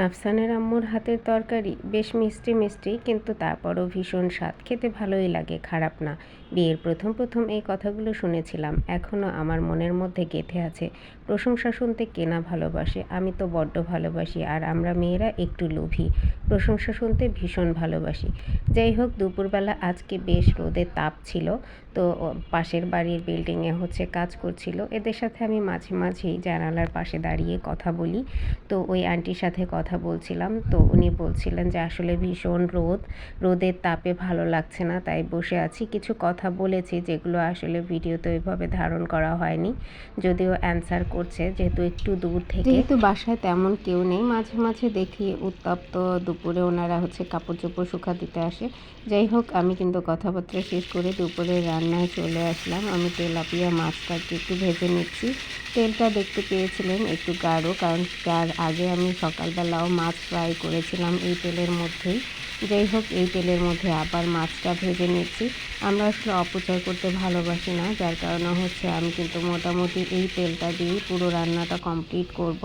নাফসানের আম্মুর হাতের তরকারি বেশ মিষ্টি মিষ্টি, কিন্তু তারপরও ভীষণ স্বাদ। খেতে ভালোই লাগে, খারাপ না। বিয়ের প্রথম প্রথম এই কথাগুলো শুনেছিলাম। এখনও আমার মনের মধ্যে গেঁথে আছে। প্রশংসা শুনতে কেনা ভালোবাসে। আমি তো বড্ড ভালোবাসি, আর আমরা মেয়েরা একটু লোভী। প্রশংসা শুনতে ভীষণ ভালোবাসি। যাই হোক, দুপুরবেলা আজকে বেশ রোদের তাপ ছিল, তো পাশের বাড়ির বিল্ডিংয়ে হচ্ছে কাজ করছিল। এদের সাথে আমি মাঝে মাঝেই জানালার পাশে দাঁড়িয়ে কথা বলি। তো ওই আন্টির সাথে কথা বলছিলাম, তো উনি বলছিলেন যে, আসলে ভীষণ রোদ, রোদের তাপে ভালো লাগছে না, তাই বসে আছি। কিছু কথা বলেছি যেগুলো আসলে ভিডিওতে ওইভাবে ধারণ করা হয়নি, যদিও অ্যান্সার করছে, যেহেতু একটু দূর থেকে। যেহেতু বাসায় তেমন কেউ নেই, মাঝে মাঝে দেখি উত্তপ্ত দুপুরে ওনারা হচ্ছে কাপড় চোপড় শুকা দিতে আসে। যাই হোক, আমি কিন্তু কথাবার্তা শেষ করে দুপুরে রান্নায় চলে আসলাম। আমি তেলাপিয়া মাছটাকে একটু ভেজে নিচ্ছি। তেলটা দেখতে পেয়েছিলেন একটু গাঢ়, কারণ তার আগে আমি সকালবেলাও মাছ ফ্রাই করেছিলাম এই তেলের মধ্যেই। যাই হোক, এই তেলের মধ্যে আবার মাছটা ভেজে নিচ্ছি। আমরা আসলে অপচয় করতে ভালোবাসি না, যার কারণে হচ্ছে আমি কিন্তু মোটামুটি এই তেলটা দিয়েই পুরো রান্নাটা কমপ্লিট করব।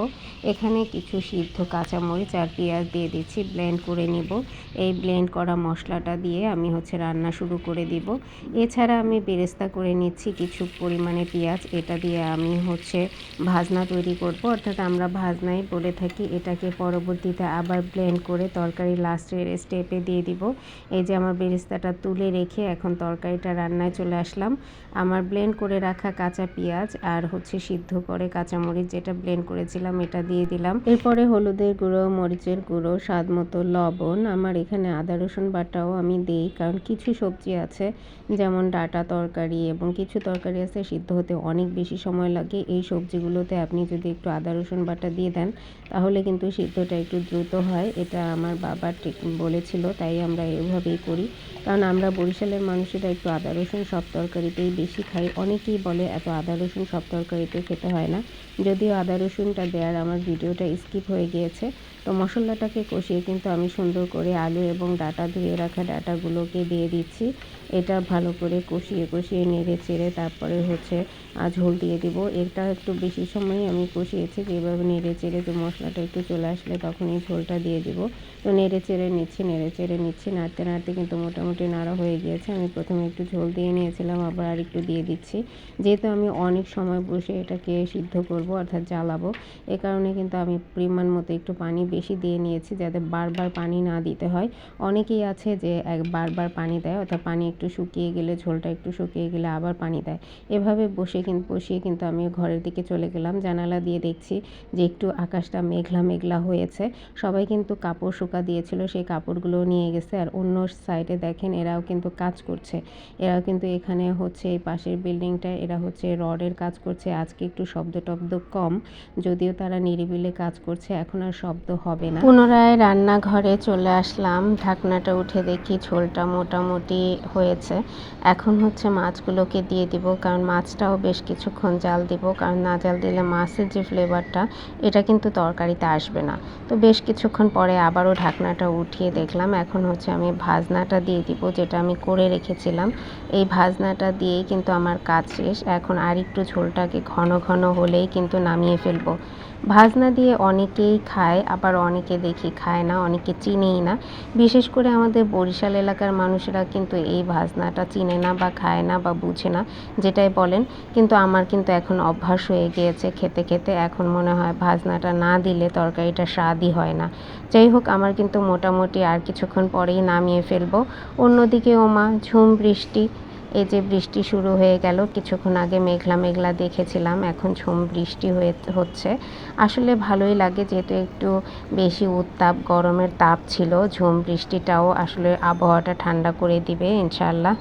এখানে কিছু সিদ্ধ কাঁচামরিচ আর পেঁয়াজ দিয়ে দিচ্ছি ব্লেন্ড করে নিব। এই ব্লেন্ড করা মশলাটা দিয়ে আমি হচ্ছে রান্না শুরু করে দিব। এছাড়া আমি বেরেস্তা করে নিচ্ছি কিছু পরিমাণে পেঁয়াজ। এটা দিয়ে আমি হচ্ছে ভাজনা তৈরি করব। অর্থাৎ আমরা ভাজনাই বলে থাকি, এটাকে পরবর্তীতে আবার ব্লেন্ড করে তরকারি লাস্টের স্টেপে দিয়ে দিব। এই যে আমার বেরেস্তাটা তুলে রেখে এখন তরকারিটা রান্নায় চলে আসলাম। আমার ব্লেন্ড করে রাখা কাঁচা পেঁয়াজ আর হচ্ছে সিদ্ধ করে কাঁচামরিচ যেটা ব্লেন্ড করেছিলাম এটা দিয়ে দিলাম। এরপরে হলুদের গুঁড়ো, মরিচের গুঁড়ো, স্বাদ মতো লবণ, আমার এখানে আদা, রসুন বাটাও আমি দিই কারণ কিছু সবজি আছে যেমন ডাটা তরকারি এবং কিছু তরকারি আছে সিদ্ধ হতে অনেক বেশি সময় লাগে। এই সবজিগুলোতে আপনি যদি একটু আদা, রসুন বাটা দিয়ে দেন তাহলে কিন্তু সিদ্ধটা একটু দ্রুত হয়। এটা আমার বাবা ঠিক বলেছিল তাই আমরা এভাবেই করি। কারণ আমরা বরিশালের মানুষেরা একটু আদা, রসুন সব তরকারিতেই বেশি খাই। অনেকেই বলে, এত আদা, রসুন সব তরকারিতে খেতে হয় না। যদিও আদা, রসুনটা দেওয়ার আমার ভিডিওটা স্কিপ হয়ে গিয়েছে। তো মশলাটাকে কষিয়ে কিন্তু আমি সুন্দর করে আলু এবং ডাটা ধুয়ে রাখা ডাটাগুলোকে দিয়ে দিচ্ছি। এটা ভালো করে কষিয়ে কষিয়ে নেড়ে চেড়ে তারপরে হচ্ছে ঝোল দিয়ে দিব। এটা একটু বেশি সময় আমি কষিয়েছি। যেভাবে নেড়ে চেড়ে যে মশলাটা একটু চলে আসলে তখন এই ঝোলটা দিয়ে দিব। তো নেড়ে চেড়ে নিচ্ছি, নেড়ে চেড়ে নিচ্ছি, নাড়তে নাড়তে কিন্তু মোটামুটি নাড়া হয়ে গিয়েছে। আমি প্রথমে একটু ঝোল দিয়ে নিয়েছিলাম, আবার আর একটু দিয়ে দিচ্ছি। যেহেতু আমি অনেক সময় বসে এটাকে সিদ্ধ করব, অর্থাৎ জ্বালাবো, এ কারণে কিন্তু আমি পরিমাণ মতো একটু পানি বেশি দিয়ে নিয়েছি, যাতে বারবার পানি না দিতে হয়। অনেকেই আছে যে এক বারবার পানি দেয়, অর্থাৎ পানি একটু শুকিয়ে গেলে, ঝোলটা একটু শুকিয়ে গেলে আবার পানি দেয়। এভাবে বসে কিন্তু বসিয়ে কিন্তু আমি ঘরের দিকে চলে গেলাম, জানালা দিয়ে দেখছি যে একটু আকাশটা মেঘলা মেঘলা হয়েছে। সবাই কিন্তু কাপড় শুকা দিয়েছিল, সেই কাপড়গুলো নিয়ে গেছে আর অন্য সাইডে দেখেন এরাও কিন্তু কাজ করছে। এরাও কিন্তু এখানে হচ্ছে এই পাশের বিল্ডিংটায় এরা হচ্ছে রডের কাজ করছে। আজকে একটু শব্দ টব্দ কম, যদিও তারা নিরিবিলে কাজ করছে, এখন আর শব্দ হবে না। পুনরায় রান্নাঘরে চলে আসলাম। ঢাকনাটা উঠে দেখি ঝোলটা মোটামুটি হয়েছে। এখন হচ্ছে মাছগুলোকে দিয়ে দিব, কারণ মাছটাও বেশ কিছুক্ষণ জাল দিব, কারণ না জাল দিলে মাছের যে ফ্লেভারটা এটা কিন্তু তরকারিতে আসবে না। তো বেশ কিছুক্ষণ পরে আবারও ঢাকনাটা উঠিয়ে দেখলাম এখন হচ্ছে আমি ভাজনাটা দিয়ে দিব, যেটা আমি করে রেখেছিলাম। এই ভাজনাটা দিয়েই কিন্তু আমার কাজ শেষ। এখন আর একটু ঝোলটাকে ঘন ঘন হলেই কিন্তু নামিয়ে ফেলব। ভাজনা দিয়ে অনেকেই খায়, আবার অনেকে দেখি খায় না, অনেকে চিনেই না। বিশেষ করে আমাদের বরিশাল এলাকার মানুষেরা কিন্তু এই ভাজনাটা চিনে না বা খায় না বা বুঝে না, যেটাই বলেন। কিন্তু আমার কিন্তু এখন অভ্যাস হয়ে গিয়েছে খেতে খেতে। এখন মনে হয় ভাজনাটা না দিলে তরকারিটা স্বাদই হয় না। যাই হোক, আমার কিন্তু মোটামুটি আর কিছুক্ষণ পরেই নামিয়ে ফেলব। অন্যদিকে ওমা, ঝুম বৃষ্টি, এই যে বৃষ্টি শুরু হয়ে গেল, কিছুক্ষণ আগে মেঘলা মেঘলা দেখেছিলাম, এখন ঝুম বৃষ্টি হয়ে হচ্ছে। আসলে ভালোই লাগে, যেহেতু একটু বেশি উত্তাপ, গরমের তাপ ছিল, ঝুম বৃষ্টিটাও আসলে আবহাওয়াটা ঠান্ডা করে দিবে ইনশাল্লাহ